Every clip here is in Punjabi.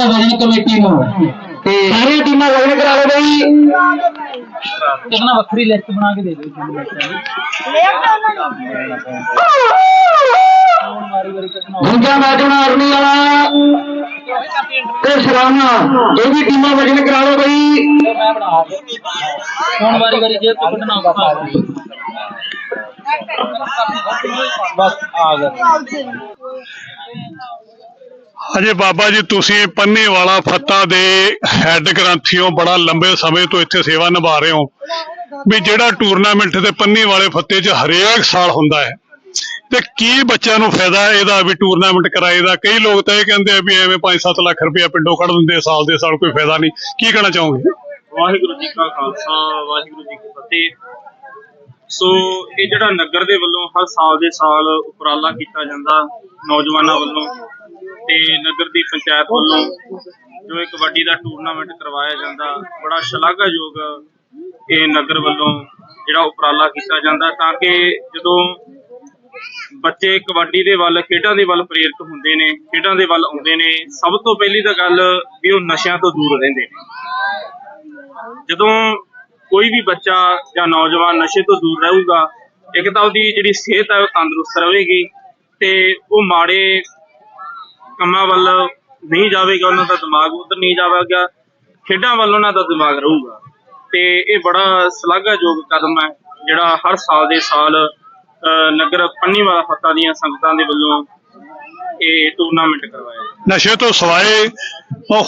ਚਾਹੀਦਾ ਵਜਨ ਕਮੇਟੀ ਨੂੰ ਤੇ ਸਾਰੀਆਂ ਟੀਮਾਂ ਵਜਨ ਕਰਾ ਲਓ ਬਈ ਕਿਹਨਾਂ ਵੱਖਰੀ ਲਿਸਟ ਬਣਾ ਕੇ ਦੇ ਦਿਓ ਤੁਹਾਨੂੰ ਬੱਚਿਆਂ ਦੀ ਵਾਰੀ ਵਾਰੀ ਕੱਢਣਾ ਦੂਜਾ ਮੈਚ ਹੋਣਾ ਆਰਮੀ ਵਾਲਾ ਤੇ ਸ਼ਰਾਨਾ ਇਹ ਵੀ ਟੀਮਾਂ ਵਜਨ ਕਰਾ ਲਓ ਬਈ ਮੈਂ ਬਣਾ ਹੁਣ ਵਾਰੀ ਵਾਰੀ ਜੇ ਤੂੰ ਕੱਢਣਾ ਔਖਾ ਬਸ ਆ ਗਿਆ ਅਜੇ ਬਾਬਾ ਜੀ, ਤੁਸੀਂ ਪੰਨੀ ਵਾਲਾ ਫੱਤਾ ਦੇ ਹੈੱਡ ਗ੍ਰੰਥੀਓ ਬੜਾ ਲੰਬੇ ਸਮੇਂ ਤੋਂ ਇੱਥੇ ਸੇਵਾ ਨਿਭਾ ਰਹੇ ਹੋ। ਵੀ ਜਿਹੜਾ ਟੂਰਨਾਮੈਂਟ ਤੇ ਪੰਨੀ ਵਾਲੇ ਫੱਤੇ 'ਚ ਹਰੇਕ ਸਾਲ ਹੁੰਦਾ ਹੈ। ਤੇ ਕੀ ਬੱਚਿਆਂ ਨੂੰ ਫਾਇਦਾ ਇਹਦਾ ਵੀ ਟੂਰਨਾਮੈਂਟ ਕਰਾਏ ਦਾ? ਕਈ ਲੋਕ ਤਾਂ ਇਹ ਕਹਿੰਦੇ ਆ ਵੀ ਐਵੇਂ 5-7 ਲੱਖ ਰੁਪਇਆ ਪਿੰਡੋਂ ਕੱਢ ਦਿੰਦੇ ਸਾਲ ਦੇ ਸਾਲ ਕੋਈ ਫਾਇਦਾ ਨਹੀਂ। ਕੀ ਕਹਿਣਾ ਚਾਹੋਗੇ? ਵਾਹਿਗੁਰੂ ਜੀ ਕਾ ਖਾਲਸਾ, ਵਾਹਿਗੁਰੂ ਜੀ ਕੀ ਫਤਿਹ। ਸੋ ਇਹ ਜਿਹੜਾ ਨਗਰ ਦੇ ਵੱਲੋਂ ਹਰ ਸਾਲ ਦੇ ਸਾਲ ਉਪਰਾਲਾ ਕੀਤਾ ਜਾਂਦਾ ਨੌਜਵਾਨਾਂ ਵੱਲੋਂ। ਤੇ ਨਗਰ ਦੀ ਪੰਚਾਇਤ ਵੱਲੋਂ ਜੋ ਇਹ ਕਬੱਡੀ ਦਾ ਟੂਰਨਾਮੈਂਟ ਕਰਵਾਇਆ ਜਾਂਦਾ, ਬੜਾ ਸ਼ਲਾਘਾਯੋਗ ਇਹ ਨਗਰ ਵੱਲੋਂ ਜਿਹੜਾ ਉਪਰਾਲਾ ਕੀਤਾ ਜਾਂਦਾ ਤਾਂ ਕਿ ਜਦੋਂ ਬੱਚੇ ਕਬੱਡੀ ਦੇ ਵੱਲ, ਖੇਡਾਂ ਦੇ ਵੱਲ ਪ੍ਰੇਰਿਤ ਹੁੰਦੇ ਨੇ, ਖੇਡਾਂ ਦੇ ਵੱਲ ਆਉਂਦੇ ਨੇ, ਸਭ ਤੋਂ ਪਹਿਲੀ ਤਾਂ ਗੱਲ ਵੀ ਉਹ ਨਸ਼ਿਆਂ ਤੋਂ ਦੂਰ ਰਹਿੰਦੇ ਨੇ। ਜਦੋਂ ਕੋਈ ਵੀ ਬੱਚਾ ਜਾਂ ਨੌਜਵਾਨ ਨਸ਼ੇ ਤੋਂ ਦੂਰ ਰਹੂਗਾ, ਇੱਕ ਤਾਂ ਉਹਦੀ ਜਿਹੜੀ ਸਿਹਤ ਹੈ ਉਹ ਤੰਦਰੁਸਤ ਰਹੇਗੀ ਤੇ ਉਹ ਮਾੜੇ ਕੰਮਾਂ ਵੱਲ ਨਹੀਂ ਜਾਵੇਗਾ ਉਹਨਾਂ ਦਾ ਦਿਮਾਗ ਉਧਰ ਨਹੀਂ ਜਾਵੇਗਾ ਖੇਡਾਂ ਵੱਲ ਉਹਨਾਂ ਦਾ ਦਿਮਾਗ ਰਹੂਗਾ ਤੇ ਇਹ ਬੜਾ ਸ਼ਲਾਘਾਯੋਗ ਕਦਮ ਹੈ ਜਿਹੜਾ ਹਰ ਸਾਲ ਦੇ ਸਾਲ ਨਗਰ ਪੰਨੀਵਾਲਾ ਫੱਤਾ ਦੀਆਂ ਸੰਗਤਾਂ ਦੇ ਵੱਲੋਂ ਇਹ ਟੂਰਨਾਮੈਂਟ ਕਰਵਾਇਆ। ਨਸ਼ੇ ਤੋਂ ਸਿਵਾਏ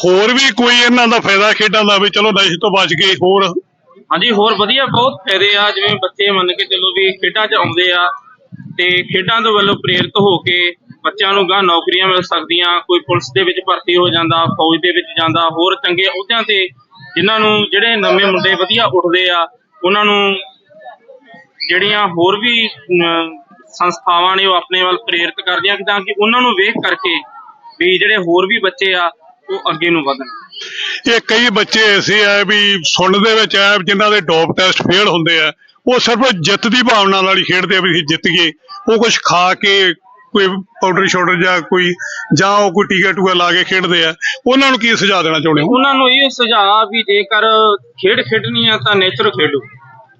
ਹੋਰ ਵੀ ਕੋਈ ਇਹਨਾਂ ਦਾ ਫਾਇਦਾ ਖੇਡਾਂ ਦਾ ਵੀ ਚਲੋ ਨਸ਼ੇ ਤੋਂ ਬਚ ਗਏ ਹੋਰ ਹਾਂਜੀ ਹੋਰ ਵਧੀਆ ਬਹੁਤ ਫਾਇਦੇ ਆ ਜਿਵੇਂ ਬੱਚੇ ਮੰਨ ਕੇ ਚੱਲੋ ਵੀ ਖੇਡਾਂ 'ਚ ਆਉਂਦੇ ਆ ਤੇ ਖੇਡਾਂ ਦੇ ਵੱਲੋਂ ਪ੍ਰੇਰਿਤ ਹੋ ਕੇ ਬੱਚਿਆਂ ਨੂੰ ਗਾਂ ਨੌਕਰੀਆਂ ਮਿਲ ਸਕਦੀਆਂ, ਕੋਈ ਪੁਲਿਸ ਦੇ ਵਿੱਚ ਭਰਤੀ ਹੋ ਜਾਂਦਾ, ਫੌਜ ਦੇ ਵਿੱਚ ਜਾਂਦਾ, ਹੋਰ ਚੰਗੇ ਅਹੁਦਿਆਂ ਤੇ ਜਿਨ੍ਹਾਂ ਨੂੰ ਜਿਹੜੇ ਨਵੇਂ ਮੁੰਡੇ ਵਧੀਆ ਉੱਠਦੇ ਆ, ਉਹਨਾਂ ਨੂੰ ਜਿਹੜੀਆਂ ਹੋਰ ਵੀ ਸੰਸਥਾਵਾਂ ਨੇ ਉਹ ਆਪਣੇ ਵੱਲ ਪ੍ਰੇਰਿਤ ਕਰਦੀਆਂ ਕਿ ਤਾਂ ਕਿ ਉਹਨਾਂ ਨੂੰ ਵੇਖ ਕਰਕੇ ਵੀ ਜਿਹੜੇ ਹੋਰ ਵੀ ਬੱਚੇ ਆ, ਉਹ ਅੱਗੇ ਨੂੰ ਵਧਣ। ਇਹ ਕਈ ਬੱਚੇ ਐਸੇ ਆ ਵੀ ਸੁਣਨ ਦੇ ਵਿੱਚ ਆ ਜਿਨ੍ਹਾਂ ਦੇ ਡੋਪ ਟੈਸਟ ਫੇਲ ਹੁੰਦੇ ਆ, ਉਹ ਸਿਰਫ ਜਿੱਤ ਦੀ ਭਾਵਨਾ ਨਾਲ ਹੀ ਖੇਡਦੇ ਆ ਵੀ ਅਸੀਂ ਜਿੱਤ ਗਏ, ਉਹ ਕੁਝ ਖਾ ਕੇ ਕੋਈ ਪਾਊਡਰ ਸ਼ਾਊਡਰ ਜਾਂ ਕੋਈ, ਜਾਂ ਉਹ ਕੋਈ ਟੀਕਾ ਟੂਕਾ ਲਾ ਕੇ ਖੇਡਦੇ ਆ, ਉਹਨਾਂ ਨੂੰ ਕੀ ਸੁਝਾਅ ਦੇਣਾ ਚਾਹੁੰਦੇ ਹੋ? ਉਹਨਾਂ ਨੂੰ ਇਹ ਸੁਝਾਅ ਵੀ ਜੇਕਰ ਖੇਡ ਖੇਡਣੀ ਆ ਤਾਂ ਨੇਚਰ ਖੇਡੋ।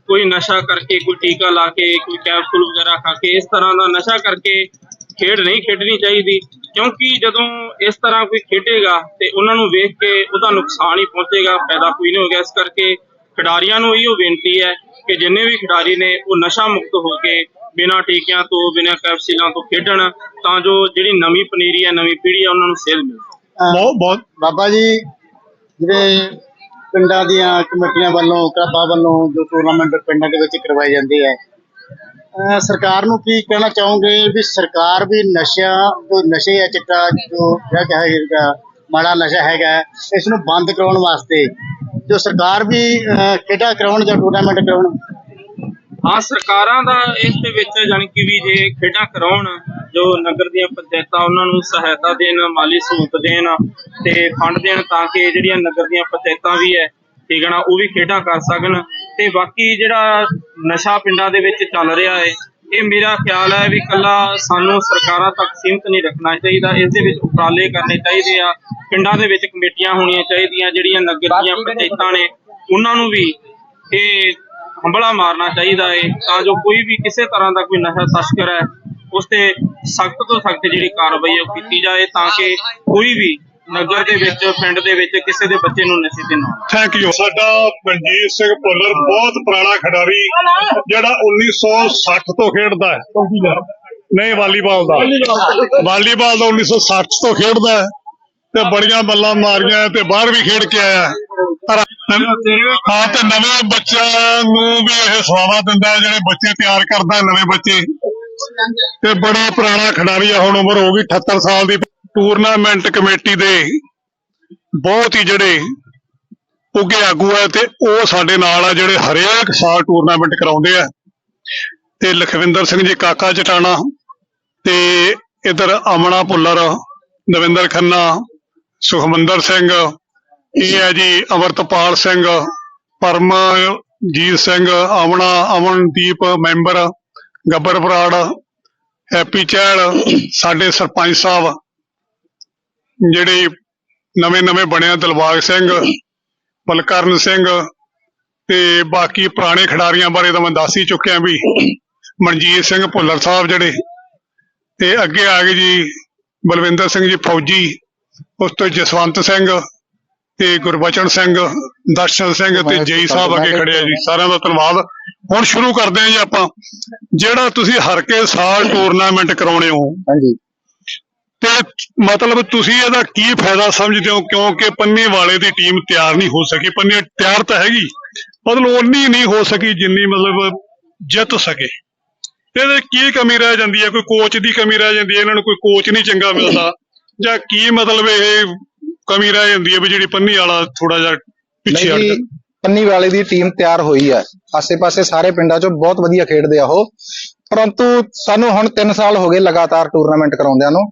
ਕੋਈ ਨਸ਼ਾ ਕਰਕੇ ਕੋਈ ਟੀਕਾ ਲਾ ਕੇ, ਕੋਈ ਕੈਪਸੂਲ ਵਗੈਰਾ ਖਾ ਕੇ, ਇਸ ਤਰ੍ਹਾਂ ਦਾ ਨਸ਼ਾ ਕਰਕੇ ਖੇਡ ਨਹੀਂ ਖੇਡਣੀ ਚਾਹੀਦੀ। ਕਿਉਂਕਿ ਜਦੋਂ ਇਸ ਤਰ੍ਹਾਂ ਕੋਈ ਖੇਡੇਗਾ ਤੇ ਉਹਨਾਂ ਨੂੰ ਵੇਖ ਕੇ ਉਹਦਾ ਨੁਕਸਾਨ ਹੀ ਪਹੁੰਚੇਗਾ, ਫਾਇਦਾ ਕੋਈ ਨਹੀਂ ਹੋਗਾ ਇਸ ਕਰਕੇ ਖਿਡਾਰੀਆਂ ਨੂੰ ਇਹੋ ਬੇਨਤੀ ਹੈ ਕਿ ਜਿੰਨੇ ਵੀ ਖਿਡਾਰੀ ਨੇ ਉਹ ਨਸ਼ਾ ਮੁਕਤ ਹੋ ਕੇ ਬਿਨਾਂ ਟੀਕਿਆਂ ਤੋਂ ਬਿਨਾਂ ਕੈਪਸੂਲਾਂ ਤੋਂ ਖੇਡਣ ਤਾਂ ਜੋ ਜਿਹੜੀ ਨਵੀਂ ਪਨੀਰੀ ਹੈ ਨਵੀਂ ਪੀੜ੍ਹੀ ਹੈ ਉਹਨਾਂ ਨੂੰ ਸੇਧ ਮਿਲੇ। ਬਹੁਤ ਬਹੁਤ। ਬਾਬਾ ਜੀ ਜਿਹੜੇ ਪਿੰਡਾਂ ਦੀਆਂ ਕਮੇਟੀਆਂ ਵੱਲੋਂ ਕਲੱਬਾਂ ਵੱਲੋਂ ਜੋ ਟੂਰਨਾਮੈਂਟ ਪਿੰਡਾਂ ਦੇ ਵਿੱਚ ਕਰਵਾਏ ਜਾਂਦੇ ਆ ਅਹ ਸਰਕਾਰ ਨੂੰ ਕੀ ਕਹਿਣਾ ਚਾਹੋਗੇ ਵੀ ਸਰਕਾਰ ਵੀ ਨਸ਼ਿਆਂ ਜੋ ਨਸ਼ੇ ਆ ਚਿੱਟਾ ਜੋ ਹੈਗਾ ਹੈਗਾ ਮਾੜਾ ਨਸ਼ਾ ਹੈਗਾ ਇਸ ਨੂੰ ਬੰਦ ਕਰਾਉਣ ਵਾਸਤੇ ਜੋ ਸਰਕਾਰ ਵੀ ਅਹ ਖੇਡਾਂ ਕਰਾਉਣ ਜਾਂ ਟੂਰਨਾਮੈਂਟ ਕਰਾਉਣ ਹਾਂ ਸਰਕਾਰਾਂ ਦਾ ਇਸ ਦੇ ਵਿੱਚ ਜਾਣੀ ਕਿ ਵੀ ਜੇ ਖੇਡਾਂ ਕਰਾਉਣ ਜੋ ਨਗਰ ਦੀਆਂ ਪੰਚਾਇਤਾਂ ਉਹਨਾਂ ਨੂੰ ਸਹਾਇਤਾ ਦੇਣ ਮਾਲੀ ਸਹੂਲਤ ਦੇਣ ਤੇ ਫੰਡ ਦੇਣ ਤਾਂ ਕਿ ਜਿਹੜੀਆਂ ਨਗਰ ਦੀਆਂ ਪੰਚਾਇਤਾਂ ਵੀ ਹੈ ਠੀਕ ਹੈ ਨਾ ਉਹ ਵੀ ਖੇਡਾਂ ਕਰ ਸਕਣ। ਤੇ ਬਾਕੀ ਜਿਹੜਾ ਨਸ਼ਾ ਪਿੰਡਾਂ ਦੇ ਵਿੱਚ ਚੱਲ ਰਿਹਾ ਹੈ ਇਹ ਮੇਰਾ ਖਿਆਲ ਹੈ ਵੀ ਕੱਲਾ ਸਾਨੂੰ ਸਰਕਾਰਾਂ ਤੱਕ ਸੀਮਤ ਨਹੀਂ ਰੱਖਣਾ ਚਾਹੀਦਾ। ਇਸ ਦੇ ਵਿੱਚ ਉਪਰਾਲੇ ਕਰਨੇ ਚਾਹੀਦੇ ਆ। ਪਿੰਡਾਂ ਦੇ ਵਿੱਚ ਕਮੇਟੀਆਂ ਹੋਣੀਆਂ ਚਾਹੀਦੀਆਂ ਜਿਹੜੀਆਂ ਨਗਰ ਦੀਆਂ ਪੰਚਾਇਤਾਂ ਨੇ ਉਹਨਾਂ ਨੂੰ ਵੀ ਇਹ ਹੰਬਲਾ ਮਾਰਨਾ ਚਾਹੀਦਾ ਹੈ ਤਾਂ ਜੋ ਕੋਈ ਵੀ ਕਿਸੇ ਤਰ੍ਹਾਂ ਦਾ ਕੋਈ ਨਸ਼ਾ ਤਸਕਰ ਹੈ ਉਸ ਤੇ ਸਖਤ ਤੋਂ ਸਖਤ ਜਿਹੜੀ ਕਾਰਵਾਈ ਹੈ ਉਹ ਕੀਤੀ ਜਾਏ ਤਾਂ ਕਿ ਕੋਈ ਵੀ ਨਗਰ ਦੇ ਵਿੱਚ ਪਿੰਡ ਦੇ ਵਿੱਚ ਕਿਸੇ ਦੇ ਬੱਚੇ ਨੂੰ ਨਸ਼ੇ ਤੇ ਨਾ। ਥੈਂਕ ਯੂ ਸਾਡਾ ਮਨਜੀਤ ਸਿੰਘ ਭੁੱਲਰ ਬਹੁਤ ਪੁਰਾਣਾ ਖਿਡਾਰੀ ਜਿਹੜਾ 1960 ਤੋਂ ਖੇਡਦਾ ਹੈ। ਨਹੀਂ ਵਾਲੀਬਾਲ ਦਾ। ਵਾਲੀਬਾਲ ਦਾ 1960 ਤੋਂ ਖੇਡਦਾ ਹੈ। ਤੇ ਬੜੀਆਂ ਬੱਲਾਂ ਮਾਰੀਆਂ ਤੇ ਬਾਹਰ ਵੀ ਖੇਡ ਕੇ ਆਇਆ। ਹਾਂ ਤੇ ਨਵੇਂ ਬੱਚਿਆਂ ਨੂੰ ਵੀ ਇਹ ਸਵਾਵਾ ਦਿੰਦਾ ਜਿਹੜੇ ਬੱਚੇ ਤਿਆਰ ਕਰਦਾ ਨਵੇਂ ਬੱਚੇ। ਤੇ ਬੜਾ ਪੁਰਾਣਾ ਖਿਡਾਰੀ ਆ, ਹੁਣ ਉਮਰ ਹੋ ਗਈ 78 ਸਾਲ ਦੀ। ਟੂਰਨਾਮੈਂਟ ਕਮੇਟੀ ਦੇ ਬਹੁਤ ਹੀ ਜਿਹੜੇ ਉੱਗੇ ਆਗੂ ਆ ਤੇ ਉਹ ਸਾਡੇ ਨਾਲ ਆ, ਜਿਹੜੇ ਹਰੇਕ ਸਾਲ ਟੂਰਨਾਮੈਂਟ ਕਰਾਉਂਦੇ ਆ। ਤੇ ਲਖਵਿੰਦਰ ਸਿੰਘ ਜੀ, ਕਾਕਾ ਚਟਾਣਾ ਤੇ ਇਧਰ ਅਮਣਾ ਭੁੱਲਰ, ਨਵਿੰਦਰ ਖੰਨਾ ਸੁਖਮੰਦਰ ਸਿੰਘ, ਇਹ ਹੈ ਜੀ ਅਮਰਤਪਾਲ ਸਿੰਘ, ਪਰਮਜੀਤ ਸਿੰਘ ਅਮਣਾ ਅਮਨਦੀਪ ਮੈਂਬਰ, ਗੱਬਰ ਬਰਾੜ ਹੈਪੀ ਚਹਿਲ, ਸਾਡੇ ਸਰਪੰਚ ਸਾਹਿਬ, ਜਿਹੜੇ ਨਵੇਂ ਨਵੇਂ ਬਣਿਆ ਦਿਲਬਾਗ ਸਿੰਘ, ਬਲਕਰਨ ਸਿੰਘ ਤੇ ਬਾਕੀ ਪੁਰਾਣੇ ਖਿਡਾਰੀਆਂ ਬਾਰੇ ਤਾਂ ਮੈਂ ਦੱਸ ਹੀ ਚੁੱਕਿਆ ਵੀ ਮਨਜੀਤ ਸਿੰਘ ਭੁੱਲਰ ਸਾਹਿਬ ਜਿਹੜੇ, ਤੇ ਅੱਗੇ ਆ ਗਏ ਜੀ ਬਲਵਿੰਦਰ ਸਿੰਘ ਜੀ ਫੌਜੀ ਉਸ ਤੋਂ ਜਸਵੰਤ ਸਿੰਘ ਤੇ ਗੁਰਬਚਨ ਸਿੰਘ ਦਰਸ਼ਨ ਸਿੰਘ ਤੇ ਜਈ ਸਾਹਿਬ ਅੱਗੇ ਖੜੇ ਆ ਜੀ। ਸਾਰਿਆਂ ਦਾ ਧੰਨਵਾਦ। ਹੁਣ ਸ਼ੁਰੂ ਕਰਦੇ ਹਾਂ ਜੀ ਆਪਾਂ। ਜਿਹੜਾ ਤੁਸੀਂ ਹਰ ਕੇ ਸਾਲ ਟੂਰਨਾਮੈਂਟ ਕਰਾਉਣੇ ਹੋ ਹਾਂਜੀ। ਤੇ ਮਤਲਬ ਤੁਸੀਂ ਇਹਦਾ ਕੀ ਫਾਇਦਾ ਸਮਝਦੇ ਹੋ? ਕਿਉਂਕਿ ਪੰਨੇ ਵਾਲੇ ਦੀ ਟੀਮ ਤਿਆਰ ਨਹੀਂ ਹੋ ਸਕੀ। ਪੰਨੇ ਤਿਆਰ ਤਾਂ ਹੈਗੀ। ਮਤਲਬ ਉਨੀ ਨਹੀਂ ਹੋ ਸਕੀ ਜਿੰਨੀ ਮਤਲਬ ਜਿੱਤ ਸਕੇ। ਇਹਦੇ ਕੀ ਕਮੀ ਰਹਿ ਜਾਂਦੀ ਹੈ? ਕੋਈ ਕੋਚ ਦੀ ਕਮੀ ਰਹਿ ਜਾਂਦੀ ਹੈ? ਇਹਨਾਂ ਨੂੰ ਕੋਈ ਕੋਚ ਨਹੀਂ ਚੰਗਾ ਮਿਲਦਾ। ਜਾਂ ਕੀ ਮਤਲਬ ਇਹ ਕਮੀ ਰਹਿ ਜਾਂਦੀ ਹੈ ਵੀ ਜਿਹੜੀ ਪੰਨੀ ਵਾਲਾ ਥੋੜਾ ਜਿਹਾ ਪਿੱਛੇ ਨਹੀਂ ਹਟ ਜੀ ਜਾਂਦਾ ਪੰਨੀ ਵਾਲੇ ਦੀ ਟੀਮ ਤਿਆਰ ਹੋਈ ਹੈ। ਆਸੇ-ਪਾਸੇ ਸਾਰੇ ਪਿੰਡਾਂ 'ਚੋਂ ਬਹੁਤ ਵਧੀਆ ਖੇਡਦੇ ਆ ਉਹ। ਪਰੰਤੂ ਸਾਨੂੰ ਹੁਣ 3 ਸਾਲ ਹੋ ਗਏ ਲਗਾਤਾਰ ਟੂਰਨਾਮੈਂਟ ਕਰਾਉਂਦਿਆਂ ਨੂੰ।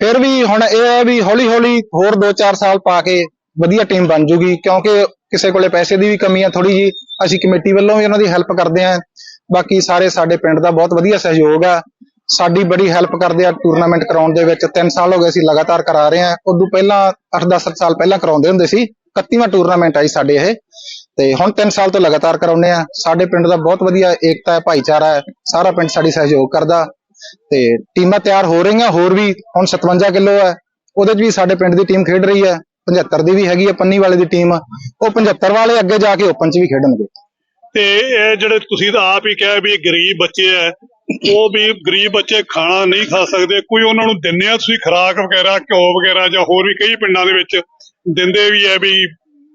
ਫਿਰ ਵੀ ਹੁਣ ਇਹ ਹੈ ਵੀ ਹੌਲੀ-ਹੌਲੀ ਹੋਰ 2-4 ਸਾਲ ਪਾ ਕੇ ਵਧੀਆ ਟੀਮ ਬਣ ਜੂਗੀ ਕਿਉਂਕਿ ਕਿਸੇ ਕੋਲੇ ਪੈਸੇ ਦੀ ਵੀ ਕਮੀ ਆ ਥੋੜੀ ਜੀ ਅਸੀਂ ਕਮੇਟੀ ਵੱਲੋਂ ਵੀ ਉਹਨਾਂ ਦੀ ਹੈਲਪ ਕਰਦੇ ਆ। ਬਾਕੀ ਸਾਰੇ ਸਾਡੇ ਪਿੰਡ ਦਾ ਬਹੁਤ ਵਧੀਆ ਸਹਿਯੋਗ ਆ। ਸਾਡੀ ਬੜੀ ਹੈਲਪ ਕਰਦੇ ਆ ਟੂਰਨਾਮੈਂਟ ਕਰਾਉਣ ਦੇ ਵਿੱਚ। 3 ਸਾਲ ਹੋ ਗਏ ਅਸੀਂ ਲਗਾਤਾਰ ਕਰਾ ਰਹੇ ਆ ਉਦੋਂ ਪਹਿਲਾਂ 8-10 ਸਾਲ ਪਹਿਲਾਂ ਕਰਾਉਂਦੇ ਹੁੰਦੇ ਸੀ। 31ਵਾਂ ਟੂਰਨਾਮੈਂਟ ਆਈ ਸਾਡੇ ਇਹ। ਤੇ ਹੁਣ 3 ਸਾਲ ਤੋਂ ਲਗਾਤਾਰ ਕਰਾਉਂਦੇ ਆ ਸਾਡੇ ਪਿੰਡ ਦਾ ਬਹੁਤ ਵਧੀਆ ਏਕਤਾ ਹੈ, ਭਾਈਚਾਰਾ ਹੈ। ਸਾਰਾ ਪਿੰਡ ਸਾਡੀ ਸਹਿਯੋਗ ਕਰਦਾ। ਤੇ ਟੀਮਾਂ ਤਿਆਰ ਹੋ ਰਹੀਆਂ, ਹੋਰ ਵੀ ਹੁਣ 57 ਕਿਲੋ ਹੈ। ਉਹਦੇ 'ਚ ਵੀ ਸਾਡੇ ਪਿੰਡ ਦੀ ਟੀਮ ਖੇਡ ਰਹੀ ਹੈ। 75 ਦੀ ਵੀ ਹੈਗੀ ਹੈ, ਪੰਨੀ ਵਾਲੇ ਦੀ ਟੀਮ। ਉਹ 75 ਵਾਲੇ ਅੱਗੇ ਜਾ ਕੇ ਓਪਨ 'ਚ ਵੀ ਖੇਡਣਗੇ। ਤੇ ਇਹ ਜਿਹੜੇ ਤੁਸੀਂ ਤਾਂ ਆਪ ਹੀ ਕਿਹਾ ਵੀ ਗਰੀਬ ਬੱਚੇ ਐ ਉਹ ਵੀ ਗਰੀਬ ਬੱਚੇ ਖਾਣਾ ਨਹੀਂ ਖਾ ਸਕਦੇ ਕੋਈ ਉਹਨਾਂ ਨੂੰ ਦਿੰਦੇ ਆ ਤੁਸੀਂ ਖੁਰਾਕ ਵਗੈਰਾ ਘਿਓ ਵਗੈਰਾ ਜਾਂ ਹੋਰ ਵੀ ਕਈ ਪਿੰਡਾਂ ਦੇ ਵਿੱਚ ਦਿੰਦੇ ਵੀ ਐ ਵੀ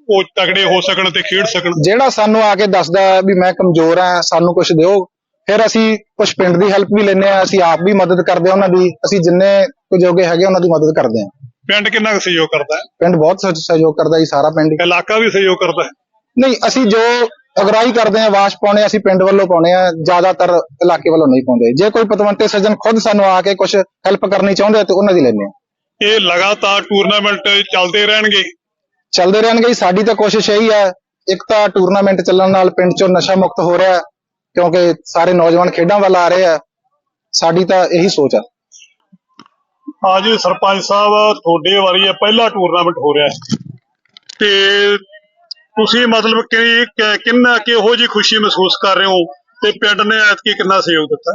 ਉਹ ਤਗੜੇ ਹੋ ਸਕਣ ਤੇ ਖੇਡ ਸਕਣ। ਜਿਹੜਾ ਸਾਨੂੰ ਆ ਕੇ ਦੱਸਦਾ ਵੀ ਮੈਂ ਕਮਜ਼ੋਰ ਆ ਸਾਨੂੰ ਕੁਝ ਦਿਓ ਫਿਰ ਅਸੀਂ ਕੁਝ ਪਿੰਡ ਦੀ ਹੈਲਪ ਵੀ ਲੈਂਦੇ ਆ ਅਸੀਂ ਆਪ ਵੀ ਮਦਦ ਕਰਦੇ ਆ ਉਹਨਾਂ ਦੀ ਅਸੀਂ ਜਿੰਨੇ ਕੁ ਜੋਗੇ ਹੈਗੇ ਉਹਨਾਂ ਦੀ ਮਦਦ ਕਰਦੇ ਆ। ਪਿੰਡ ਕਿੰਨਾ ਕੁ ਸਹਿਯੋਗ ਕਰਦਾ ਹੈ? ਪਿੰਡ ਬਹੁਤ ਸਹਿ- ਸਹਿਯੋਗ ਕਰਦਾ ਜੀ ਸਾਰਾ ਪਿੰਡ। ਇਲਾਕਾ ਵੀ ਸਹਿਯੋਗ ਕਰਦਾ ਹੈ? ਨਹੀਂ ਅਸੀਂ ਜੋ ਅਗਰਾਈ ਕਰਦੇ ਆ ਵਾਸ਼ ਪਾਉਣੇ ਅਸੀਂ ਪਿੰਡ ਵੱਲੋਂ ਪਾਉਣੇ ਆ ਜ਼ਿਆਦਾਤਰ ਇਲਾਕੇ ਵੱਲੋਂ ਨਹੀਂ ਪਾਉਂਦੇ। ਜੇ ਕੋਈ ਪਤਵੰਤੇ ਸੱਜਣ ਖੁਦ ਸਾਨੂੰ ਆ ਕੇ ਕੁਝ ਹੈਲਪ ਕਰਨੀ ਚਾਹੁੰਦੇ ਤੇ ਉਹਨਾਂ ਦੀ ਲੈਂਦੇ ਆ ਇਹ ਲਗਾਤਾਰ ਟੂਰਨਾਮੈਂਟ ਚੱਲਦੇ ਰਹਿਣਗੇ। ਚੱਲਦੇ ਰਹਿਣਗੇ ਸਾਡੀ ਤਾਂ ਕੋਸ਼ਿਸ਼ ਇਹੀ ਹੈ ਇੱਕ ਤਾਂ ਟੂਰਨਾਮੈਂਟ ਚੱਲਣ ਨਾਲ ਪਿੰਡ ਚੋਂ ਨਸ਼ਾ ਮੁਕਤ ਹੋ ਰਿਹਾ ਕਿਉਂਕਿ ਸਾਰੇ ਨੌਜਵਾਨ ਖੇਡਾਂ ਵੱਲ ਆ ਰਹੇ ਆ ਸਾਡੀ ਤਾਂ ਇਹੀ ਸੋਚ ਆ। ਅੱਜ ਸਰਪੰਚ ਸਾਹਿਬ ਤੁਹਾਡੇ ਵਾਰੀ ਇਹ ਪਹਿਲਾ ਟੂਰਨਾਮੈਂਟ ਹੋ ਰਿਹਾ ਹੈ। ਤੇ ਤੁਸੀਂ ਮਤਲਬ ਕਿ ਕਿੰਨਾ ਕਿਹੋ ਜੀ ਖੁਸ਼ੀ ਮਹਿਸੂਸ ਕਰ ਰਹੇ ਹੋ ਤੇ ਪਿੰਡ ਨੇ ਐਤਕੀ ਕਿੰਨਾ ਸਹਿਯੋਗ ਦਿੱਤਾ?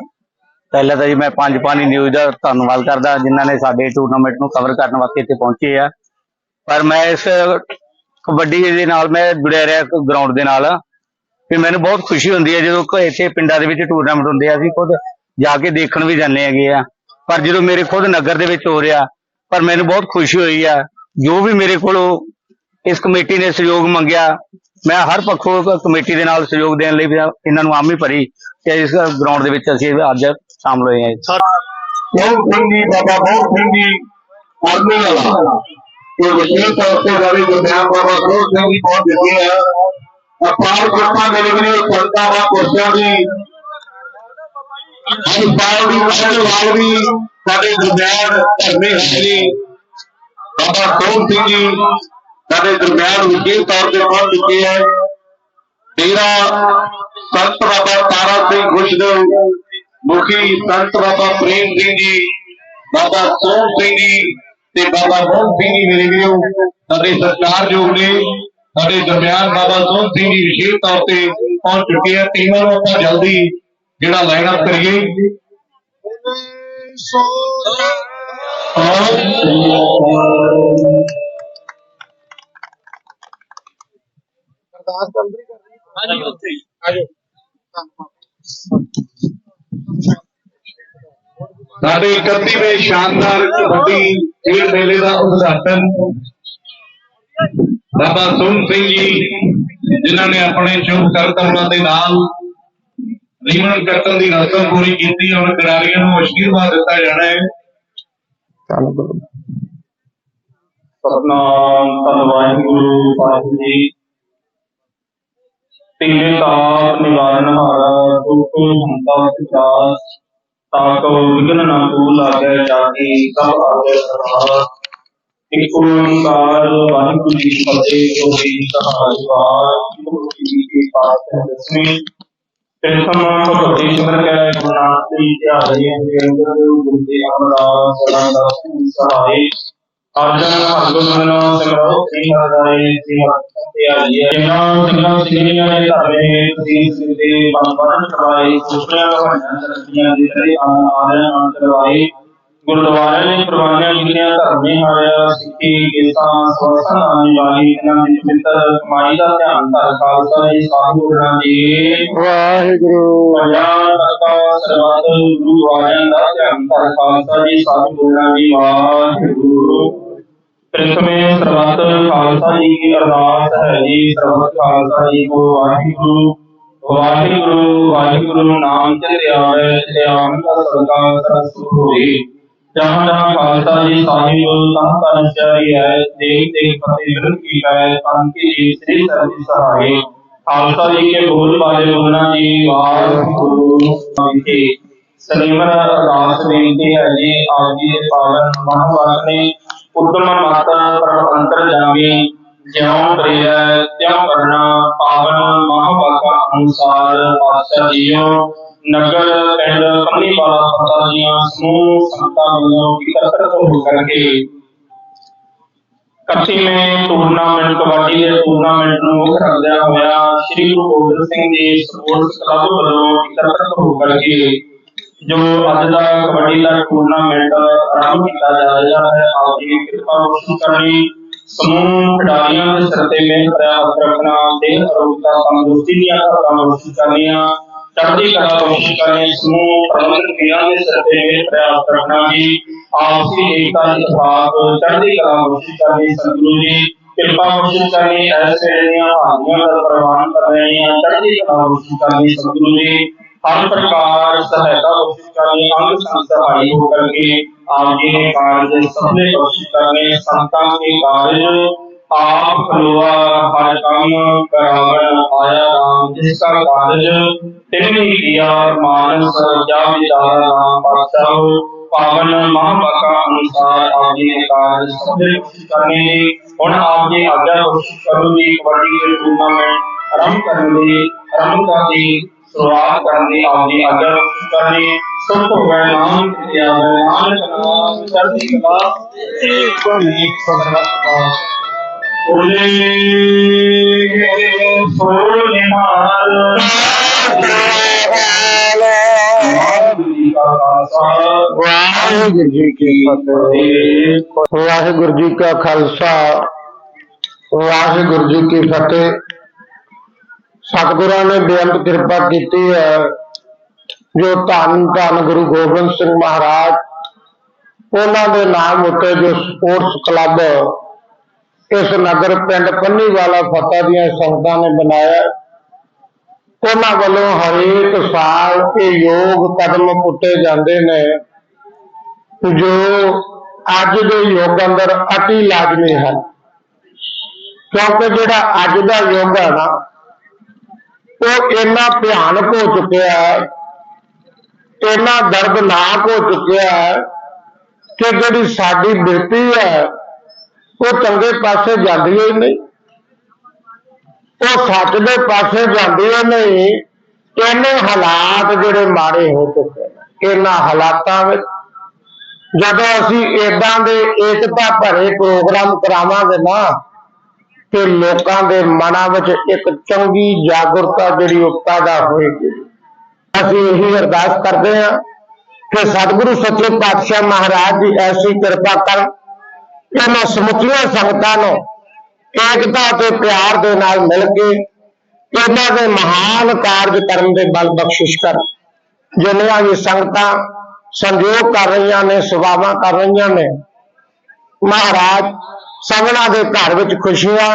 ਪਹਿਲਾਂ ਤਾਂ ਜੀ ਮੈਂ ਪੰਜ ਪਾਣੀ ਨਿਊਜ਼ ਦਾ ਧੰਨਵਾਦ ਕਰਦਾ, ਜਿਨ੍ਹਾਂ ਨੇ ਸਾਡੇ ਟੂਰਨਾਮੈਂਟ ਨੂੰ ਕਵਰ ਕਰਨ ਵਾਸਤੇ ਇੱਥੇ ਪਹੁੰਚੇ ਆ। ਪਰ ਮੈਂ ਇਸ ਕਬੱਡੀ ਦੇ ਨਾਲ ਮੈਂ ਜੁੜਿਆ ਰਿਹਾ ਗਰਾਊਂਡ ਦੇ ਨਾਲ। ਤੇ ਮੈਨੂੰ ਬਹੁਤ ਖੁਸ਼ੀ ਹੁੰਦੀ ਹੈ ਜਦੋਂ ਇੱਥੇ ਪਿੰਡਾਂ ਦੇ ਵਿੱਚ ਟੂਰਨਾਮੈਂਟ ਹੁੰਦੇ ਆ, ਅਸੀਂ ਖੁਦ ਜਾ ਕੇ ਦੇਖਣ ਵੀ ਜਾਂਦੇ ਹੈਗੇ ਆ। ਪਰ ਜਦੋਂ ਮੇਰੇ ਖੁਦ ਨਗਰ ਦੇ ਵਿੱਚ ਹੋ ਰਿਹਾ, ਪਰ ਮੈਨੂੰ ਬਹੁਤ ਖੁਸ਼ੀ ਹੋਈ ਆ। ਜੋ ਵੀ ਮੇਰੇ ਕੋਲ ਇਸ ਕਮੇਟੀ ਨੇ ਸਹਿਯੋਗ ਮੰਗਿਆ। ਮੈਂ ਹਰ ਪੱਖੋਂ ਕ- ਕਮੇਟੀ ਦੇ ਨਾਲ ਸਹਿਯੋਗ ਦੇਣ ਲਈ ਵੀ ਇਹਨਾਂ ਨੂੰ ਆਮੀ ਭਰੀ ਤੇ ਇਸ ਗਰਾਊਂਡ ਦੇ ਵਿੱਚ ਅਸੀਂ ਅੱਜ ਸ਼ਾਮਲ ਹੋਏ ਹਾਂ। ਜੀ। ਬਹੁਤ ਸਿੰਘ ਜੀ ਬਾਬਾ ਬਹੁਤ ਸਿੰਘ ਜੀ ਆਰਮੀ ਵਾਲਾ ਇਹ ਵਿਸ਼ੇਸ਼ ਤੌਰ ਤੇ ਵਾਲੇ ਗੁਰਦਿਆਲ ਬਾਬਾ ਬਹੁਤ ਸਿੰਘ ਜੀ ਬਹੁਤ ਦਿੱਤੇ ਆ। ਅਪਾਰ ਕਿਰਪਾ ਮੇਰੇ ਵੀ ਸੰਤਾਂ ਦਾ ਪੁਰਸ਼ਾਂ ਦੀ ਹਸਪਤਾਲ ਦੀ ਮਦਦ ਵਾਲ ਵੀ ਸਾਡੇ ਦਰਮਿਆਨ ਧਰਮੇ ਹਾਜ਼ਰੀ ਬਾਬਾ ਸੋਹਣ ਸਿੰਘ ਜੀ ਸਾਡੇ ਦਰਮਿਆਨ ਵਿਸ਼ੇਸ਼ ਤੌਰ ਤੇ ਪਹੁੰਚ ਚੁੱਕੇ ਹੈ ਡੇਰਾ ਸੰਤ ਬਾਬਾ ਤਾਰਾ ਸਿੰਘ ਖੁਸ਼ਦੇਵ ਮੁਖੀ ਸੰਤ ਬਾਬਾ ਪ੍ਰੇਮ ਸਿੰਘ ਜੀ ਬਾਬਾ ਸੋਹਣ ਸਿੰਘ ਜੀ ਤੇ ਬਾਬਾ ਮੋਹਨ ਸਿੰਘ ਜੀ ਮੇਰੇ ਵੀਰੋ ਸਾਡੇ ਸਤਿਕਾਰਯੋਗ ਨੇ ਸਾਡੇ ਦਰਮਿਆਨ ਬਾਬਾ ਸੋਹਣ ਸਿੰਘ ਜੀ ਵਿਸ਼ੇਸ਼ ਤੌਰ ਤੇ ਪਹੁੰਚ ਚੁੱਕੇ ਆ। ਟੀਮਾਂ ਨੂੰ ਆਪਾਂ ਜਲਦੀ ਜਿਹੜਾ ਲਾਈਨ ਅਪ ਕਰੀਏ। ਸਾਡੇ 31ਵੇਂ ਸ਼ਾਨਦਾਰ ਕਬੱਡੀ ਖੇਡ ਮੇਲੇ ਦਾ ਉਦਘਾਟਨ। ਬਾਬਾ ਸੋਹਣ ਸਿੰਘ ਜੀ ਜਿਨ੍ਹਾਂ ਨੇ ਆਪਣੇ ਸ਼ੁਭ ਕਰਤਵਾਂ ਦੇ ਨਾਲ ਰੀਮਨ ਕਰਤਨ ਦੀ ਰਸਮ ਪੂਰੀ ਕੀਤੀ ਹੁਣ ਖਿਡਾਰੀਆਂ ਨੂੰ ਅਸ਼ੀਰਵਾਦ ਦਿੱਤਾ ਜਾਣਾ ਹੈ। ਸਤਨਾਮ ਧੰਨ ਵਾਹਿਗੁਰੂ ਸਾਹਿਬ ਜੀ ਤੀਨੇ ਤਾਪ ਨਿਵਾਰਨ ਹਾਰਾ ਦੁਖ ਹੰਤਾ ਵਿਚਾਸ ਤਾਕੋ ਵਿਗਨ ਨਾ ਕੋ ਲਾਗੇ ਜਾਤੀ ਸਭ ਆਗੇ ਸਦਾ ਇੱਕ ਓੰਕਾਰ ਵਾਹਿਗੁਰੂ ਜੀ ਫਤਿਹ, ਜੋ ਵੀ ਸਹਾਈ ਵਾਹਿਗੁਰੂ ਜੀ ਕੀ ਪਾਸ ਹੈ ਦਸਵੀਂ ਭਗਤੀ ਸਿਮਰ ਕੇ ਗੁਰਨਾਮ ਦੀ ਧਿਆਰੀ ਦੇ ਅੰਦਰ ਗੁਰੂ ਦੇ ਅਮਰਾਸ ਸਦਾ ਦਾ ਸਹਾਈ। ਅਰਜਨ ਹਰਗੁਣ ਸਿਮਰੋ ਸ੍ਰੀ ਹਰਿ ਸ੍ਰੀ ਹਰਿ ਜਿਨ੍ਹਾਂ ਸਿੰਘਾਂ ਸਿੰਘੀਆਂ ਨੇ ਧਰਮੇ ਤੁਸੀਂ ਸਿੱਧੇ ਬੰਬਨ ਕਰਵਾਏ ਸੁਪਨਿਆਂ ਲਵਾਈਆਂ ਤਰੱਕੀਆਂ ਦੇ ਤਰੇ ਆਨ ਆਰਿਆਂ ਆਨ ਕਰਵਾਏ ਗੁਰਦੁਆਰੇ ਨੇ ਪ੍ਰਵਾਨਿਆਂ ਕੀਤੀਆਂ ਧਰਮੇ ਹਾਰਿਆ ਸਿੱਖੀ ਗੀਤਾਂ ਸਵਸਨ ਆਨੀ ਵਾਲੀ ਇਹਨਾਂ ਦੀ ਪਵਿੱਤਰ ਕਮਾਈ ਦਾ ਧਿਆਨ ਧਰ ਖਾਲਸਾ ਜੀ ਸਾਧੂ ਗੁਰਾਂ ਦੀ। ਵਾਹਿਗੁਰੂ। ਪੰਜਾਬ ਦਾ ਸਰਬੱਤ ਗੁਰੂ ਵਾਲਿਆਂ ਦਾ ਧਿਆਨ ਧਰ ਖਾਲਸਾ ਜੀ ਸਾਧੂ ਗੁਰਾਂ ਦੀ ਵਾਹਿਗੁਰੂ। ਪ੍ਰਥਮੇ ਸਰਬੱਤ ਖਾਲਸਾ ਜੀ ਕੀ ਅਰਦਾਸ ਹੈ ਜੀ ਸਰਬੱਤ ਖਾਲਸਾ ਜੀ ਕੋ ਵਾਹਿਗੁਰੂ। ਵਾਹਿਗੁਰੂ ਵਾਹਿਗੁਰੂ ਨਾਮ ਚਲਿਆਵੇ ਚਲਿਆਵਨ ਦਾ ਸਦਕਾ ਸਰਸ ਹੋਈ ਜਹਾਂ ਖਾਲਸਾ ਜੀ ਸਾਹਿਬ ਤਹਾਂ ਤਹਾਂ ਚਾਰੀ ਹੈ ਦੇਖ ਦੇਖ ਫਤਿਹ ਵਿਰਨ ਕੀ ਹੈ ਤਨ ਕੀ ਜੀ ਸ੍ਰੀ ਸਰਜੀ ਸਹਾਏ ਖਾਲਸਾ ਜੀ ਕੇ ਬੋਲ ਵਾਲੇ ਬੋਲਣਾ ਜੀ ਵਾਹਿਗੁਰੂ ਜੀ, ਸਲੀਮਨ ਅਰਦਾਸ ਬੇਨਤੀ ਹੈ ਜੀ, ਆਪ ਜੀ ਦੇ ਪਾਵਨ ਮਹਾਵਾਕ ਨੇ, ਉਤਮ ਮਤ ਪ੍ਰਪੰਤਰ ਜਾਮੀ ਜਿਉਂ ਕਰਿਆ ਤਿਉਂ ਕਰਨਾ, ਪਾਵਨ ਮਹਾਵਾਕਾ ਅਨੁਸਾਰ ਆਸਾ ਜੀਓ। ਨਗਰ ਪਿੰਡ ਪੰਨੀ ਵਾਲਾ ਪਤਾ ਦੀਆਂ ਸਮੂਹ ਸੰਤਾਂ ਵੱਲੋਂ ਇਕੱਤਰ ਹੋ ਕਰਕੇ ਕੱਛੀ में ਟੂਰਨਾਮੈਂਟ ਕਬੱਡੀ ਦੇ ਟੂਰਨਾਮੈਂਟ ਨੂੰ ਮੁੱਖ ਰੱਖਦਿਆਂ ਹੋਇਆ ਸ੍ਰੀ ਗੁਰੂ ਗੋਬਿੰਦ ਸਿੰਘ ਜੀ ਸਪੋਰਟਸ ਕਲੱਬ ਵੱਲੋਂ ਇਕੱਤਰ ਹੋ ਕਰਕੇ ਜੋ ਅੱਜ ਦਾ ਕਬੱਡੀ ਦਾ ਟੂਰਨਾਮੈਂਟ ਆਰੰਭ ਕੀਤਾ ਜਾ ਰਿਹਾ ਹੈ, ਆਪ ਜੀ ਦੀ ਕਿਰਪਾ ਰੋਸ਼ਨ ਕਰਨੀ, ਸਮੂਹ ਖਿਡਾਰੀਆਂ ਦੇ ਸਿਰ ਤੇ ਮਿਹਨਤ ਭਰਿਆ ਹੱਥ ਰੱਖਣਾ ਤੇ ਅਰੋਗਤਾ ਤੰਦਰੁਸਤੀ ਦੀਆਂ ਘਰਾਂ ਰੋਸ਼ਨ ਕਰਨੀਆਂ ਚੜ੍ਹਦੀ ਕਲਾ ਰੋਸ਼ਨ ਕਰਨੀ ਸਮੂਹ ਪ੍ਰਬੰਧਕ ਵੀਰਾਂ ਦੇ ਸਿਰ ਤੇ ਮਿਹਰ ਭਰਿਆ ਹੱਥ ਰੱਖਣਾ ਜੀ ਆਪਸੀ ਏਕਤਾ ਇਤਫਾਕ ਚੜ੍ਹਦੀ ਕਲਾ ਰੋਸ਼ਨ ਕਰਨੀ ਸਤਿਗੁਰੂ ਜੀ। ਕਿਰਪਾ ਰੋਸ਼ਨ ਕਰਨੀ ਐਸੇ ਜਿਹੜੀਆਂ ਹਾਜ਼ਰੀਆਂ ਦਾ ਪ੍ਰਵਾਨ ਕਰ ਰਹੀਆਂ ਚੜ੍ਹਦੀ ਕਲਾ ਰੋਸ਼ਨ ਕਰਨੀ ਸਤਿਗੁਰੂ ਜੀ। ਹਰ ਪ੍ਰਕਾਰ ਸਹਾਇਤਾ ਕੋਸ਼ਿਸ਼ ਕਰਨੀ ਅੰਗ ਸੰਗ ਸਹਾਈ ਹੋ ਕਰਕੇ ਆਪ ਜੀ ਨੇ ਕਾਰਜ ਸਭਨੇ ਕੋਸ਼ਿਸ਼ ਕਰਨੇ ਸੰਤਾਂ ਕੇ ਆਪ ਖਲੋਆ, ਹਰ ਕੰਮ ਕਰਾਵਣ ਆਇਆ ਰਾਮ, ਜਿਸ ਕਾ ਕਾਰਜ, ਤਿਨ ਹੀ ਕੀਆ ਮਾਨਸ, ਜਾ ਵਿਚਾਰ ਨਾਮ ਪਾਤਸਉ ਪਾਵਨ ਮਹਾਂਪਾਕਾ ਅਨੁਸਾਰ ਆਪਨੇ ਕਾਰਜ ਸਭੇ ਕੁਛ ਕਰਨੇ ਹੁਣ ਆਪਨੇ ਆਗਿਆ ਕੋਸ਼ਿਸ਼ ਕਰੋ ਦੀ ਕਬੱਡੀ ਟੂਰਨਾਮੈਂਟ ਆਰੰਭ ਕਰਨ ਦੀ, ਆਰੰਭ ਕਰਦੀ ਸ਼ੁਰੂਆਤ ਕਰਨ ਦੀ ਆਪਨੇ ਆਗਿਆ ਕੋਸ਼ਿਸ਼ ਕਰਨੀ ਸਭ ਤੋਂ ਪਹਿਲਾਂ ਨਾਮ ਕਿਰਿਆ ਨਾਮ ਕਰਨਾ ਸਰਦੀ ਕਲਾ ਇੱਕ ਇੱਕ ਸਦਾ ਉਹਦੇ ਵਾਹਿਗੁਰੂ ਜੀ ਕਾ ਖਾਲਸਾ, ਵਾਹਿਗੁਰੂ ਜੀ ਕੀ ਫਤਿਹ। ਸਤਿਗੁਰਾਂ ਨੇ ਬੇਅੰਤ ਕਿਰਪਾ ਕੀਤੀ ਹੈ, ਜੋ ਧੰਨ ਧੰਨ ਗੁਰੂ ਗੋਬਿੰਦ ਸਿੰਘ ਮਹਾਰਾਜ, ਉਹਨਾਂ ਦੇ ਨਾਮ ਉੱਤੇ ਜੋ ਸਪੋਰਟਸ ਕਲੱਬ ਇਸ ਨਗਰ ਪਿੰਡ ਪੰਨੀਵਾਲਾ ਫਤਿਹ ਦੀਆਂ ਸੰਗਤਾਂ ਨੇ ਬਣਾਇਆ। ਉਹਨਾਂ ਵੱਲੋਂ ਹਰੇਕ ਸਾਲ ਇਹ ਯੋਗ ਕਦਮ ਪੁੱਟੇ ਜਾਂਦੇ ਨੇ ਜੋ ਅੱਜ ਦੇ ਯੁੱਗ ਅੰਦਰ ਅਤੀ ਲਾਜ਼ਮੀ ਹਨ। ਕਿਉਂਕਿ ਜਿਹੜਾ ਅੱਜ ਦਾ ਯੁੱਗ ਹੈ ਨਾ, ਉਹ ਇੰਨਾ ਭਿਆਨਕ ਹੋ ਚੁੱਕਿਆ ਹੈ, ਇੰਨਾ ਦਰਦਨਾਕ ਹੋ ਚੁੱਕਿਆ ਹੈ ਕਿ ਜਿਹੜੀ ਸਾਡੀ ਬਿਰਤੀ ਹੈ ਉਹ ਚੰਗੇ ਪਾਸੇ ਜਾਂਦੀ ਹੀ ਨਹੀਂ। ਉਹ ਸੱਚ ਦੇ ਪਾਸੇ ਜਾਂਦੀ ਨਹੀਂ। ਇੰਨੇ ਹਾਲਾਤ ਜਿਹੜੇ ਮਾੜੇ ਹੋ ਚੁੱਕੇ ਨੇ, ਇਹਨਾਂ ਹਾਲਾਤਾਂ ਵਿੱਚ। ਜਦੋਂ ਅਸੀਂ ਏਦਾਂ ਦੇ ਏਕਤਾ ਭਰੇ ਪ੍ਰੋਗਰਾਮ ਕਰਾਵਾਂਗੇ ਨਾ, ਤੇ ਲੋਕਾਂ ਦੇ ਮਨਾਂ ਵਿੱਚ ਇੱਕ ਚੰਗੀ ਜਾਗਰੂਕਤਾ ਜਿਹੜੀ ਉਹ ਪੈਦਾ ਹੋਏਗੀ। ਅਸੀਂ ਇਹੀ ਅਰਦਾਸ ਕਰਦੇ ਹਾਂ ਕਿ ਸਤਿਗੁਰੂ ਸੱਚੇ ਪਾਤਸ਼ਾਹ ਮਹਾਰਾਜ ਦੀ ਐਸੀ ਕਿਰਪਾ ਕਰਨ ਇਹਨਾਂ ਸਮੁੱਚੀਆਂ ਸੰਗਤਾਂ ਨੂੰ ਏਕਤਾ ਤੇ ਪਿਆਰ ਦੇ ਨਾਲ ਮਿਲ ਕੇ ਇਹਨਾਂ ਦੇ ਮਹਾਨ ਕਾਰਜ ਕਰਨ ਦੇ ਬਲ ਬਖਸ਼ਿਸ਼ ਕਰ ਜਿੰਨੀਆਂ ਵੀ ਸੰਗਤਾਂ ਸੰਯੋਗ ਕਰ ਰਹੀਆਂ ਨੇ, ਸੇਵਾਵਾਂ ਕਰ ਰਹੀਆਂ ਨੇ, ਮਹਾਰਾਜ ਸਭਨਾ ਦੇ ਘਰ ਵਿੱਚ ਖੁਸ਼ੀਆਂ,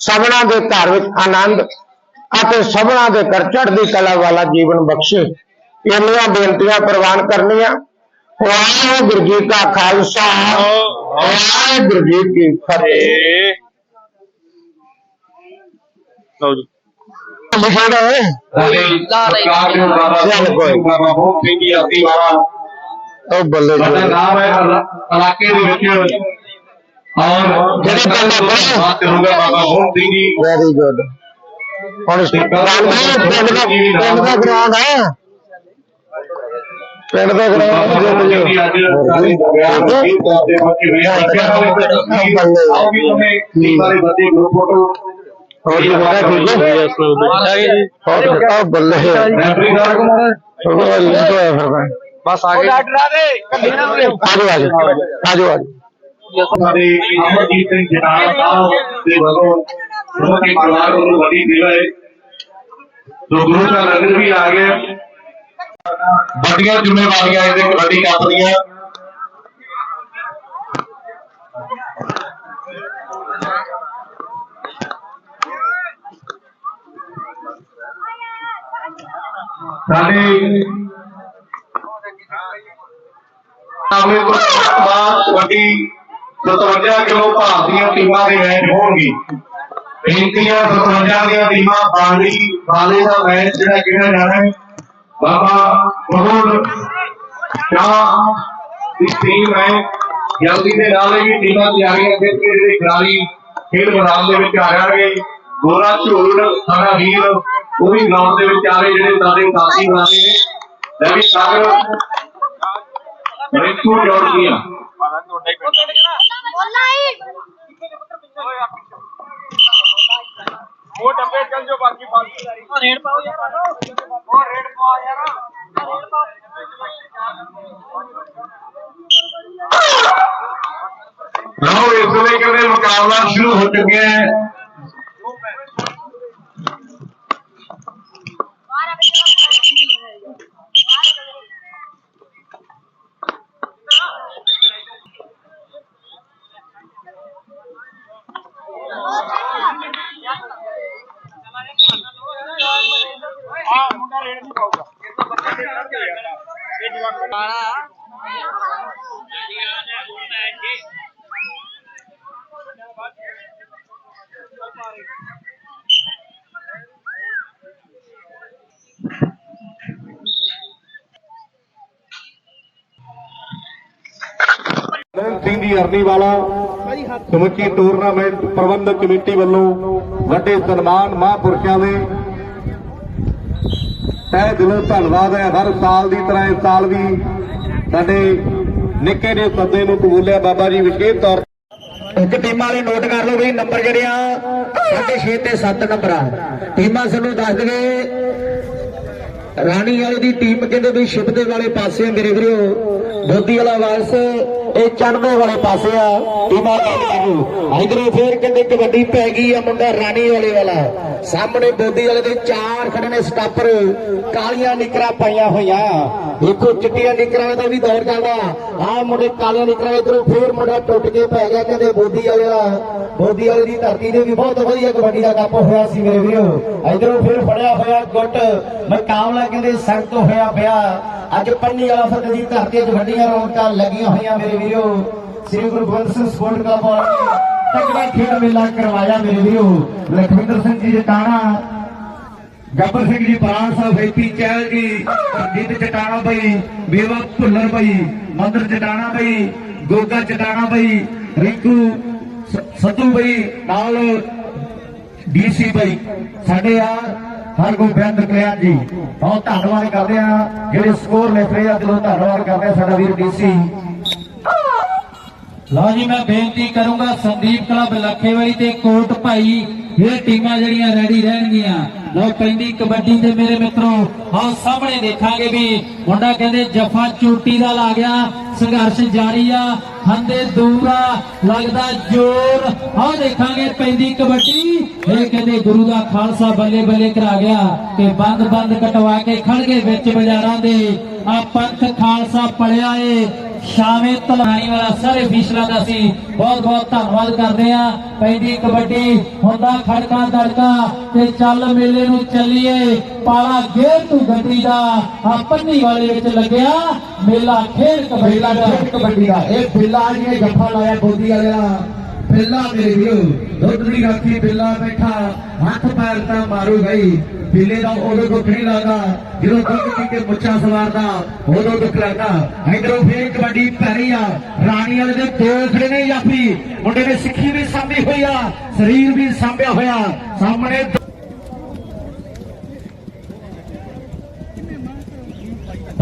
ਸਭਨਾ ਦੇ ਘਰ ਵਿੱਚ ਆਨੰਦ ਅਤੇ ਸਭਨਾ ਦੇ ਘਰ ਚੜ੍ਹਦੀ ਕਲਾ ਵਾਲਾ ਜੀਵਨ ਬਖਸ਼ੇ। ਇੰਨੀਆਂ ਬੇਨਤੀਆਂ ਪ੍ਰਵਾਨ ਕਰਨੀਆਂ। ਵਾਹਿਗੁਰੂ ਜੀ ਕਾ ਖਾਲਸਾ। ਵਾਹਿਗੁਰੂ ਜੀ ਕੀ ਫਤਿਹ। ਲਓ ਜੀ। ਲਿਖਣਾ ਹੈ। ਸਰਕਾਰ ਬਾਬਾ ਬਹੁਤ ਉਹ ਬੱਲੇ ਜੀ। ਨਾਮ ਹੈ ਇਲਾ- ਇਲਾਕੇ ਦੇ ਵਿੱਚ। ਔਰ ਜਿਹੜੇ ਪਿੰਡ ਦਾ ਬਾਤ ਕਰੂੰਗਾ ਬਾਬਾ ਬਹੁਤ ਸਿੰਘ ਜੀ। ਵੈਰੀ ਗੁੱਡ ਹੁਣ ਪਿੰਡ ਦਾ ਪਿੰਡ ਦਾ ਹੈ। ਪਿੰਡ ਦਾ ਬਾਬਾ ਜੀ ਦੀ ਅੱਜ ਸਾਰੇ ਦਰਮਿਆਨ ਵਕੀਲ ਤੌਰ ਤੇ ਪਹੁੰਚੇ ਹੋਏ ਆ ਬੱਚਿਆਂ ਵਾਲੇ ਤਸਵੀਰ ਆਓ ਵੀ ਉਹਨੇ ਟੀਮ ਵਾਲੇ ਬੱਚੇ ਗਰੁੱਪ ਫੋਟੋ ਹੋਰ ਜੀ। ਮਾਰਾ ਠੀਕ ਹੈ ਹੋਰ ਆ। ਬੱਲੇ ਰੈਫਰੀ ਸਾਹਿਬ ਹੋਰ ਲਿੰਕ ਹੋਇਆ ਫਿਰ ਮੈਂ। ਬਸ ਆ ਗਏ। ਆਜੋ ਆਜੋ ਆਜੋ ਆਜੋ। ਸਾਡੇ ਅਮਰਜੀਤ ਸਿੰਘ ਜਨਾਲਾ ਸਾਹਿਬ ਦੇ ਵੱਲੋਂ ਉਹਨਾਂ ਦੇ ਪਰਿਵਾਰ ਵੱਲੋਂ ਵੱਡੀ ਸੇਵਾ ਹੈ। ਸੋ ਗੁਰੂ ਦਾ ਨਗਰ ਵੀ ਆ ਗਿਆ। ਵੱਡੀਆਂ ਜ਼ਿੰਮੇਵਾਰੀਆਂ ਇਹਦੇ ਕਬੱਡੀ ਕੱਪ ਦੀਆਂ ਸਾਡੇ ਸਾਹਮਣੇ ਤੋਂ ਬਾਅਦ ਵੱਡੀ 57 ਕਿਲੋ ਭਾਰਤੀਆਂ ਟੀਮਾਂ ਦੇ ਮੈਚ ਹੋਣਗੇ। ਬੇਨਤੀਆਂ 57 ਦੀਆਂ ਟੀਮਾਂ ਬਾਲੀ, ਬਾਲੇ ਦਾ ਮੈਚ ਜਿਹੜਾ ਖੇਡਿਆ ਜਾਣਾ ਹੈ? ਬਾਬਾ ਬਹੂਲ ਸ਼ਾਹ ਦੀ ਟੀਮ ਹੈ। ਜਲਦੀ ਦੇ ਨਾਲ ਹੀ ਟੀਮਾਂ ਤਿਆਰੀਆਂ ਕਰਕੇ ਜਿਹੜੇ ਖਿਡਾਰੀ ਖੇਡ ਮੈਦਾਨ ਦੇ ਵਿੱਚ ਆ ਜਾਣਗੇ। ਗੋਰਾ ਝੂੜ ਸਾਡਾ ਵੀਰ ਉਹ ਵੀ ਗਰਾਊਂਡ ਦੇ ਵਿੱਚ ਆ ਰਹੇ ਜਿਹੜੇ ਸਾਡੇ ਸਾਥੀ ਬਣਾਏ ਨੇ। ਲੈ ਵੀ ਸਾਗਰ ਰਿੰਕੂ ਜੋੜਦੀਆਂ ਉਹ ਡੱਬੇ ਚੱਲ ਜੋ ਬਾਕੀ ਬਾਕੀ ਰੇਡ ਪਾਓ ਯਾਰ ਉਹ ਰੇਡ ਪਾਓ ਯਾਰ। ਲਓ ਇਸ ਵੇਲੇ ਕਹਿੰਦੇ ਮੁਕਾਬਲਾ ਸ਼ੁਰੂ ਹੋ ਚੁੱਕਿਆ ਹੈ ਆ ਮੁੰਡਾ ਰੇਡ ਨਹੀਂ ਪਾਊਗਾ ਇਹ ਤਾਂ ਬੱਚੇ ਦੇ ਚੜ੍ਹਦੇ ਯਾਰ ਇਹ ਜਵਾਨ ਨਰਨ ਸਿੰਘ ਦੀ ਅਰਨੀ ਵਾਲਾ ਸਮੁੱਚੀ ਟੂਰਨਾਮੈਂਟ ਪ੍ਰਬੰਧਕ ਕਮੇਟੀ ਵੱਲੋਂ ਵੱਡੇ ਸਨਮਾਨ ਮਹਾਂਪੁਰਸ਼ਾਂ ਦੇ। ਤਹਿ ਦਿਲੋਂ ਧੰਨਵਾਦ ਹੈ ਹਰ ਸਾਲ ਦੀ ਤਰ੍ਹਾਂ ਇਸ ਸਾਲ ਵੀ ਸਾਡੇ ਨਿੱਕੇ ਦੇ ਸੱਦੇ ਨੂੰ ਕਬੂਲਿਆ ਬਾਬਾ ਜੀ ਵਿਸ਼ੇਸ਼ ਤੌਰ ਇੱਕ ਟੀਮਾਂ ਵਾਲੇ ਨੋਟ ਕਰ ਲਓ ਵੀ ਨੰਬਰ ਜਿਹੜੇ ਆ 6 ਤੇ 7 ਨੰਬਰ ਆ। ਟੀਮਾਂ ਸਾਨੂੰ ਦੱਸ ਦਵੇ ਰਾਣੀ ਵਾਲੇ ਦੀ ਟੀਮ ਕਹਿੰਦੇ ਵੀ ਸ਼ਿਪਦੇ ਵਾਲੇ ਪਾਸੇ ਮੇਰੇ ਵੀਰੋ ਬੋਦੀ ਵਾਲਾ ਵਾਰਸ ਇਹ ਚੜ੍ਹਦੇ ਵਾਲੇ ਪਾਸੇ ਆ। ਟੀਮਾਂ ਕਹਿੰਦੇ ਇਧਰੋਂ ਫੇਰ ਕਹਿੰਦੇ ਕਬੱਡੀ ਪੈ ਗਈ ਆ ਮੁੰਡਾ ਰਾਣੀ ਵਾਲੇ ਵਾਲਾ। ਸਾਹਮਣੇ ਬੋਦੀ ਵਾਲੇ ਦੇ ਚਾਰ ਖੜੇ ਨੇ ਸਟਾਪਰ। ਕਾਲੀਆਂ ਨਿਕਰਾਂ ਪਾਈਆਂ ਹੋਈਆਂ। ਦੇਖੋ, ਚਿੱਟੀਆਂ ਨਿਕਰਾਂ ਦਾ ਵੀ ਦੌਰ ਚੱਲਦਾ। ਆਹ ਮੁੰਡੇ ਕਾਲੀਆਂ ਨਿਕਰਾਂ ਇਧਰੋਂ ਫੇਰ ਮੁੰਡਾ ਟੁੱਟ ਕੇ ਪੈ ਗਿਆ ਕਹਿੰਦੇ ਬੋਦੀ ਵਾਲੇ ਵਾਲਾ। ਬੋਦੀ ਵਾਲੇ ਦੀ ਧਰਤੀ ਦੇ ਵੀ ਬਹੁਤ ਵਧੀਆ ਕਬੱਡੀ ਦਾ ਕੱਪ ਹੋਇਆ ਸੀ ਮੇਰੇ ਵੀਰੋ। ਇਧਰੋਂ ਫੇਰ ਫੜਿਆ ਹੋਇਆ ਗੁੱਟ। ਮੁਕਾਬਲਾ ਕਹਿੰਦੇ ਸਖਤ ਹੋਇਆ ਪਿਆ। ਅੱਜ ਪੰਨੀ ਵਾਲਾ ਫਤਿਹ ਦੀ ਧਰਤੀ 'ਚ ਵੱਡੀਆਂ ਰੌਣਕਾਂ ਲੱਗੀਆਂ ਹੋਈਆਂ ਮੇਰੇ ਵੀਰੋ। ਸ੍ਰੀ ਗੁਰੂ ਗੋਬਿੰਦ ਸਿੰਘ ਸਪੋਰਟ ਕਲੱਬ ਵਾਲਿਆਂ ਤਕੜਾ ਖੇਡ ਮੇਲਾ ਕਰਵਾਇਆ ਮੇਰੇ ਵੀਰੋ। ਲਖਵਿੰਦਰ ਸਿੰਘ ਜੀ ਜਟਾਣਾ ਗੱਬਰ ਸਿੰਘ ਜੀ ਪ੍ਰਾਣ ਸਾਹਿਬ ਹੈਪੀ ਚਹਿਲ ਜੀ ਰਜੀਤ ਚਟਾਣਾ ਬਈ, ਬੇਵਾ ਭੁੱਲਰ ਬਈ, ਮੰਦਰ ਚਟਾਣਾ ਬਈ, ਗੋਗਾ ਚਟਾਣਾ ਬਈ, ਰਿੰਕੂ ਸੱਤੂ ਬਈ, ਨਾਲ ਡੀਸੀ ਬਈ, ਸਾਡੇ ਆ ਹਰ ਕੋ ਕਲਿਆਣ ਜੀ। ਬਹੁਤ ਧੰਨਵਾਦ ਕਰਦੇ ਆ ਜਿਹੜੇ ਸਕੋਰ ਲੈ ਰਹੇ ਆ, ਦਿਲੋਂ ਧੰਨਵਾਦ ਕਰਦੇ ਆ ਸਾਡਾ ਵੀਰ ਡੀਸੀ। ਲਓ ਜੀ, ਮੈਂ ਬੇਨਤੀ ਕਰੂੰਗਾ ਸੰਦੀਪ ਕਲੱਬ ਲੱਖੇਵਾਲੀ ਤੇ ਕੋਟ ਭਾਈ ਇਹ ਟੀਮਾਂ ਜਿਹੜੀਆਂ ਰੈਡੀ ਰਹਿਣਗੀਆਂ, ਲਓ ਪੈਂਦੀ ਕਬੱਡੀ ਦੇ ਮੇਰੇ ਮਿੱਤਰੋ ਆਓ ਸਾਹਮਣੇ ਦੇਖਾਂਗੇ ਵੀ ਮੁੰਡਾ ਕਹਿੰਦੇ ਜਫਾ ਚੋਟੀ ਦਾ ਲਾ ਗਿਆ, ਸੰਘਰਸ਼ ਜਾਰੀ ਆ, ਹੰਦੇ ਦੂਰ ਆ, ਲੱਗਦਾ ਜ਼ੋਰ। ਆਓ ਦੇਖਾਂਗੇ ਪੈਂਦੀ ਕਬੱਡੀ, ਇਹ ਕਹਿੰਦੇ ਗੁਰੂ ਦਾ ਖਾਲਸਾ ਬੱਲੇ ਬੱਲੇ ਕਰਾ ਗਿਆ ਤੇ ਬੰਦ ਬੰਦ ਕਟਵਾ ਕੇ ਖੜ ਗਏ ਵਿੱਚ ਬਾਜ਼ਾਰਾਂ ਦੇ। ਆ ਪੰਥ ਖਾਲਸਾ ਪੜਿਆ ਏ ਸ਼ਾਮੇ ਤਲਾਈ ਵਾਲਾ ਸਾਰੇ ਫੀਸਲਾ ਦਾ ਸੀ ਬਹੁਤ ਬਹੁਤ ਧੰਨਵਾਦ ਕਰਦੇ ਆ ਪੈਂਦੀ ਕਬੱਡੀ, ਹੁੰਦਾ ਖੜਕਾ ਦੜਕਾ ਤੇ ਚੱਲ ਮੇਲੇ ਨੂੰ ਚੱਲੀਏ। ਪਾਲਾ ਗੇਰ ਤੂੰ ਗੱਡੀ ਦਾ ਆ ਪੰਨੀ ਵਾਲੇ ਵਿੱਚ ਲੱਗਿਆ। ਮੇਲਾ ਖੇਡ ਕਬੱਡੀ ਦਾ। ਕਬੱਡੀ ਦਾ। ਇਹ ਬਿੱਲਾ ਜਿਹਨੇ ਜੱਫਾ ਲਾਇਆ ਬੋਦੀ ਵਾਲਿਆ ਬਿੱਲਾ ਮੇਰੇ ਵੀਰੋ, ਦੁੱਧ ਦੀ ਰਾਖੀ ਬਿੱਲਾ ਬੈਠਾ, ਹੱਥ ਪੈਰ ਤਾਂ ਮਾਰੂ ਗਈ। ਪੀਲੇ ਦਾ ਉਦੋਂ ਦੁੱਖ ਨਹੀਂ ਲੱਗਦਾ ਜਦੋਂ ਦੁੱਧ ਪੀ ਕੇ ਮੁੱਛਾਂ ਸਵਾਰਦਾ, ਉਦੋਂ ਦੁੱਖ ਲੱਗਦਾ। ਇਧਰੋਂ ਫੇਰ ਕਬੱਡੀ ਪੈਰੀ ਆ। ਰਾਣੀ ਵਾਲੇ ਦੇ ਦੋ ਖੜੇ ਨੇ ਜਾਫੀ ਮੁੰਡੇ ਨੇ ਸਿੱਖੀ ਵੀ ਸਾਂਭੀ ਹੋਈ ਆ, ਸਰੀਰ ਵੀ ਸਾਂਭਿਆ ਹੋਇਆ। ਸਾਹਮਣੇ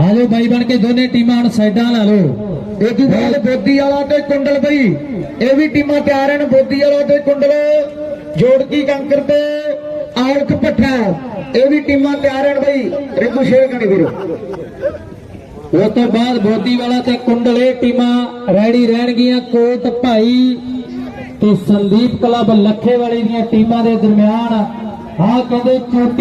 ਆਜੋ ਬਾਈ ਬਣ ਕੇ ਦੋਨੇ ਟੀਮਾਂ ਹੁਣ ਸਾਈਡਾਂ ਲਾ ਲਓ। ਇਹ ਤੋਂ ਬਾਅਦ ਬੋਦੀ ਵਾਲਾ ਤੇ ਕੁੰਡਲ ਬਈ। ਇਹ ਵੀ ਟੀਮਾਂ ਤਿਆਰ ਹਨ, ਬੋਦੀ ਵਾਲਾ ਤੇ ਕੁੰਡਲ। ਜੋੜਕੀ ਕੰਕਰ ਤੇ ਆਲਖ ਭੱਠਾ। ਇਹ ਵੀ ਟੀਮਾਂ ਤਿਆਰ ਹਨ ਬਈ, ਰਿੰਕੂ ਸ਼ੇਰ ਵੀਰੋ। ਉਸ ਤੋਂ ਬਾਅਦ ਬੋਦੀ ਵਾਲਾ ਤੇ ਕੁੰਡਲ ਇਹ ਟੀਮਾਂ ਰੈਡੀ ਰਹਿਣਗੀਆਂ, ਕੋਟ ਭਾਈ ਤੇ ਸੰਦੀਪ ਕਲੱਬ ਲੱਖੇ ਵਾਲੀ ਦੀਆਂ ਟੀਮਾਂ ਦੇ ਦਰਮਿਆਨ। ਆਹ ਕਹਿੰਦੇ ਚੋਟੀ